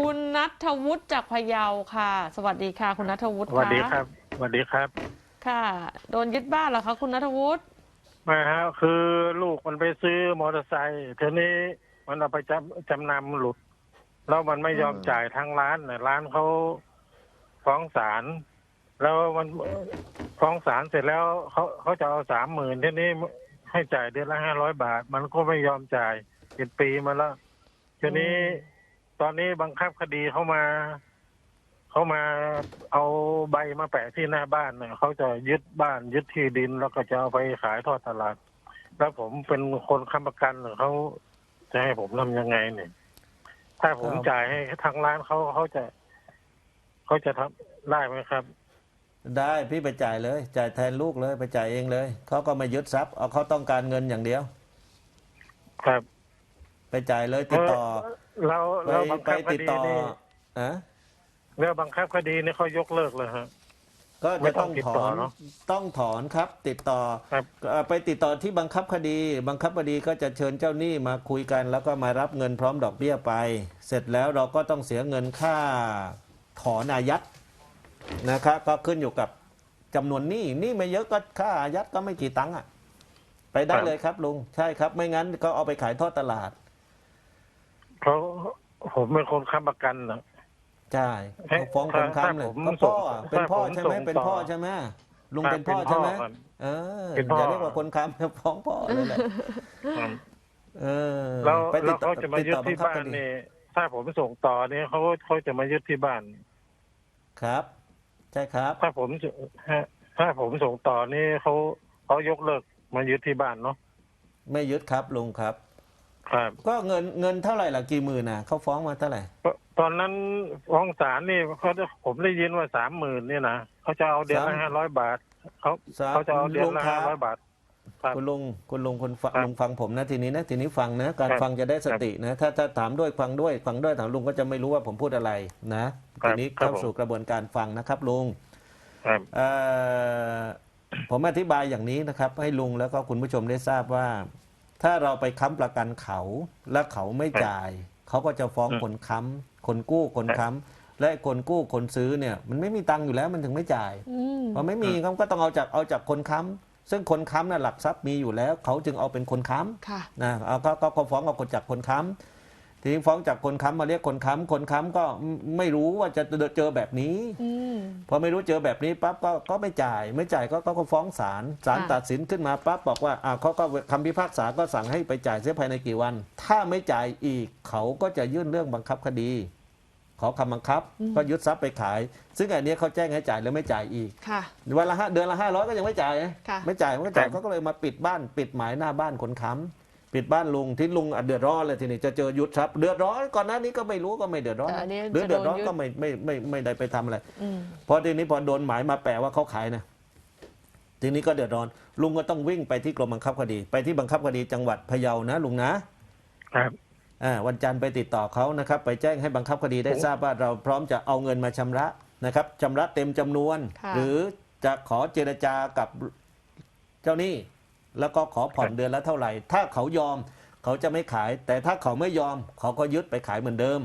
คุณนัทวุฒิจากพะเยาค่ะ สวัสดีค่ะ คุณนัทวุฒิสวัสดีะครับสวัสดีครับ ค่ะโดนยึดบ้านเหรอคะคุณนัทวุฒิมาฮะคือลูกมันไปซื้อมอเตอร์ไซค์ทีนี้มันเอาไปจำจำนำหลุด แล้วมันไม่ยอมจ่ายทางร้านน่ะร้านเขาฟ้องศาลแล้วมันฟ้องศาลเสร็จแล้วเขาเขาจะเอาสามหมื่นทีนี้ให้จ่ายเดือนละห้าร้อยบาท มันก็ไม่ยอมจ่ายเป็นปีมาแล้วทีนี้ ตอนนี้บังคับคดีเขามาเขามาเอาใบมาแปะที่หน้าบ้านเนี่ยเขาจะยึดบ้านยึดที่ดินแล้วก็จะเอาไปขายทอดตลาด แล้วผมเป็นคนค้ำประกันเนี่ยเขาจะให้ผมทำยังไงเนี่ย ถ้าผมจ่ายให้ทางร้านเขาเขาจะเขาจะทำได้ไหมครับ ได้พี่ไปจ่ายเลย จ่ายแทนลูกเลยไปจ่ายเองเลยเขาก็ไม่ยึดทรัพย์เอาเขาต้องการเงินอย่างเดียว ครับ ไปจ่ายเลยติดต่อเราไปเราบังไปคับคติดดีต่อนี่อะเราบังคับคดีนี่เขายกเลิกเลยฮะ ก็ไม่จะต้ต้อองงติดถต่ออนเนอะต้องถอนครับ ติดต่อครับ เอ่อไปติดต่อที่บังคับคดี บังคับคดีก็จะเชิญเจ้าหนี้มาคุยกัน แล้วก็มารับเงินพร้อมดอกเบี้ยไป เสร็จแล้วเราก็ต้องเสียเงินค่าถอนอายัดนะครับก็ขึ้นอยู่กับจำนวนหนี้หนี้ไม่เยอะก็ค่าอายัดก็ไม่กี่ตังค์อะไปได้เลยครับลุงใช่ครับ ไม่งั้นก็เอาไปขายทอดตลาด เขาผมเป็นคนค้ำประกันนะ ใช่ให้เขาฟ้องคนค้ำเลยถ้าผมก็พ่ออะส่งเป็นพ่อถ้าผมใช่ไหมส่งเป็นพ่อต่อใช่ไหมลุงครับเป็นพ่อเป็นพ่อใช่ไหมครับเออเป็นพ่ออ ย่าเรียกว่าคนค้ำฟ้องพ่อเลยแหละครับเออแล้วไปติแล้ดวต่อเขาจะมาติดยึดต่อที่บังคับ้านคดีนี่ถ้าผมส่งต่อเนี่ยเขาเขาจะมายึดที่บ้าน ครับ ใช่ครับ ถ้าผมจะฮะถ้าผมส่งต่อนี่เขาเขายกเลิกมายึดที่บ้านเนาะ ไม่ยึดครับลุงครับ ครับก็เงินเงินเท่าไหร่ล่ะกี่หมื่นน่ะเขาฟ้องมาเท่าไหร่ตอนนั้นฟ้องศาลนี่เขาจะผมได้ยินว่าสามหมื่นเนี่ยนะเขาจะเอาเดือนละสามห้าร้อยบาทเขาสามเขาจะเอาเดือนลุงละครัห้าบร้อยบาท ครับ คุณลุงคุณลุงคุณฟังครับลุงฟังผมนะทีนี้นะทีนี้ฟังนะการครับฟังจะได้สตินะถ้าถ้าถามด้วยฟังด้วยฟังด้วยถามลุงก็จะไม่รู้ว่าผมพูดอะไรนะครับทีนี้ครับเข้าผม สู่กระบวนการฟังนะครับลุง ครับ เอ่อผมอธิบายอย่างนี้นะครับ ให้ลุงแล้วก็คุณผู้ชมได้ทราบว่า ถ้าเราไปค้ำประกันเขา และเขาไม่จ่าย เขาก็จะฟ้องอืมคนค้ำคนกู้คนค้ำและคนกู้คนซื้อเนี่ย มันไม่มีตังค์อยู่แล้วมันถึงไม่จ่ายอืมพอไม่มีเขาก็ต้องเอาจากเอาจากคนค้ำซึ่งคนค้ำน่ะหลักทรัพย์มีอยู่แล้ว เขาจึงเอาเป็นคนค้ำค่ะนะเอาก็ก็ก็ฟ้องเอาคนจากคนค้ำทีนี้ฟ้องจากคนค้ำมาเรียกคนค้ำคนค้ำก็ไม่รู้ว่าจะเจอแบบนี้อืม พอไม่รู้เจอแบบนี้ปั๊บก็ก็ไม่จ่ายไม่จ่ายก็ก็ก็ฟ้องศาลศาลค่ะ ตัดสินขึ้นมาปั๊บบอกว่าอ่าเขาก็คำพิพากษาก็สั่งให้ไปจ่ายเสียภายในกี่วัน ถ้าไม่จ่ายอีกเขาก็จะยื่นเรื่องบังคับคดี ขอคำบังคับก็ยึดทรัพย์ไปขาย ซึ่งอันเนี้ยเขาแจ้งให้จ่ายแล้วไม่จ่ายอีก ค่ะ วันละห้าเดือนละห้าร้อยก็ยังไม่จ่ายไงค่ะ ไม่จ่ายมันก็จ่ายครับเขาก็เลยมาปิดบ้านปิดหมายหน้าบ้านคนค้ำ ปิดบ้านลุงที่ลุงอะเดือดร้อนเลยทีนี้จะเจอยุดทรัพย์เดือดร้อนก่อนหน้านี้ก็ไม่รู้ก็ไม่เดือดร้อนแต่อันนี้หรือจะเดือดร้อนโดนยึด ก็ไม่ไม่ไม่ไม่ได้ไปทำอะไรอืมพอทีนี้พอโดนหมายมาแปลว่าเขาขายนะทีนี้ก็เดือดร้อน ลุงก็ต้องวิ่งไปที่กรมบังคับคดี ไปที่บังคับคดีจังหวัดพะเยานะลุงนะ ครับ อ่าวันจันทร์ไปติดต่อเขานะครับ ไปแจ้งให้บังคับคดีได้ทราบว่าเราพร้อมจะเอาเงินมาชำระนะครับชำระเต็มจำนวน ค่ะ หรือจะขอเจรจากับเจ้าหนี้ แล้วก็ขอผ่อนเดือนละเท่าไหร่ ถ้าเขายอมเขาจะไม่ขาย แต่ถ้าเขาไม่ยอม เขาก็ยึดไปขายเหมือนเดิม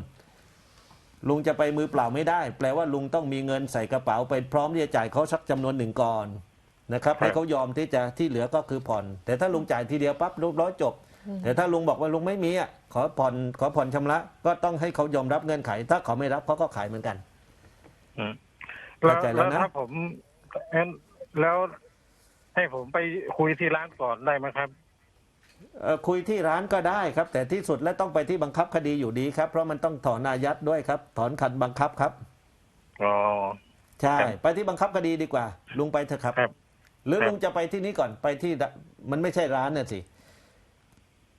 ลุงจะไปมือเปล่าไม่ได้ แปลว่าลุงต้องมีเงินใส่กระเป๋าไปพร้อมที่จะจ่ายเขาสักจำนวนหนึ่งก่อนนะครับครับให้เขายอมที่จะที่เหลือก็คือผ่อน แต่ถ้าลุงจ่ายทีเดียวปั๊บเรียบร้อยจบ แต่ถ้าลุงบอกว่าลุงไม่มีอะขอผ่อนขอผ่อนชำระ ก็ต้องให้เขายอมรับเงื่อนไข ถ้าเขาไม่รับเขาก็ขายเหมือนกันอืมเข้าใจแล้วนะถ้าผมเอ็นแล้ว ให้ผมไปคุยที่ร้านก่อนได้ไหมครับ เอ่อคุยที่ร้านก็ได้ครับ แต่ที่สุดแล้วต้องไปที่บังคับคดีอยู่ดีครับ เพราะมันต้องถอนอายัดด้วยครับ ถอนคันบังคับครับ อ๋อ ใช่ ครับไปที่บังคับคดีดีกว่า ลุงไปเถอะครับ ครับหรือครับ ลุงจะไปที่นี้ก่อนไปที่ดมันไม่ใช่ร้านน่ะสิ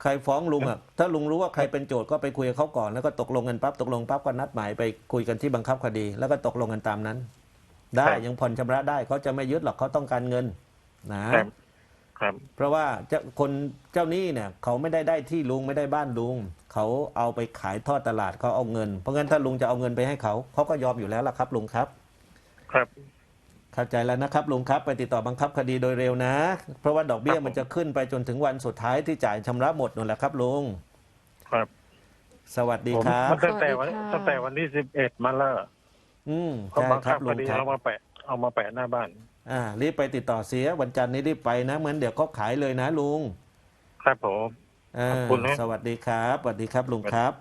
ใครฟ้องลุงอะ ถ้าลุงรู้ว่าใครเป็นโจทย์ก็ไปคุยกับเขาก่อนแล้วก็ตกลงกันปั๊บตกลงปั๊บก็นัดหมายไปคุยกันที่บังคับคดี แล้วก็ตกลงกันตามนั้น ได้ยังผ่อนชำระได้เขาจะไม่ยึดหรอกเขาต้องการเงิน นะ ครับครับ เพราะว่าเจ้าคนเจ้าหนี้เนี่ย เขาไม่ได้ได้ที่ลุงไม่ได้บ้านลุง เขาเอาไปขายทอดตลาดเขาเอาเงิน เพราะงั้นถ้าลุงจะเอาเงินไปให้เขาเขาก็ยอมอยู่แล้วล่ะครับลุงครับ ครับเข้าใจแล้วนะครับลุงครับไปติดต่อบังคับคดีโดยเร็วนะ เพราะว่าดอกเบี้ยครับผมมันจะขึ้นไปจนถึงวันสุดท้ายที่จ่ายชำระหมดนั่นแหละครับลุงครับสวัสดีผมครับมันตั้งแต่วันสวัสดีค่ะ ตั้งแต่วันที่สิบเอ็ดมาแล้วอืมเขาใช่บังครัคับบลุคงดีครับ เอามาแปะเอามาแปะหน้าบ้าน อ่ารีบไปติดต่อเสียวันจันทร์นี้รีบไปนะเหมือนเดี๋ยวเขาขายเลยนะลุง ครับผมอ่าขอบคุณนะ สวัสดีครับ สวัสดีครับลุงครับ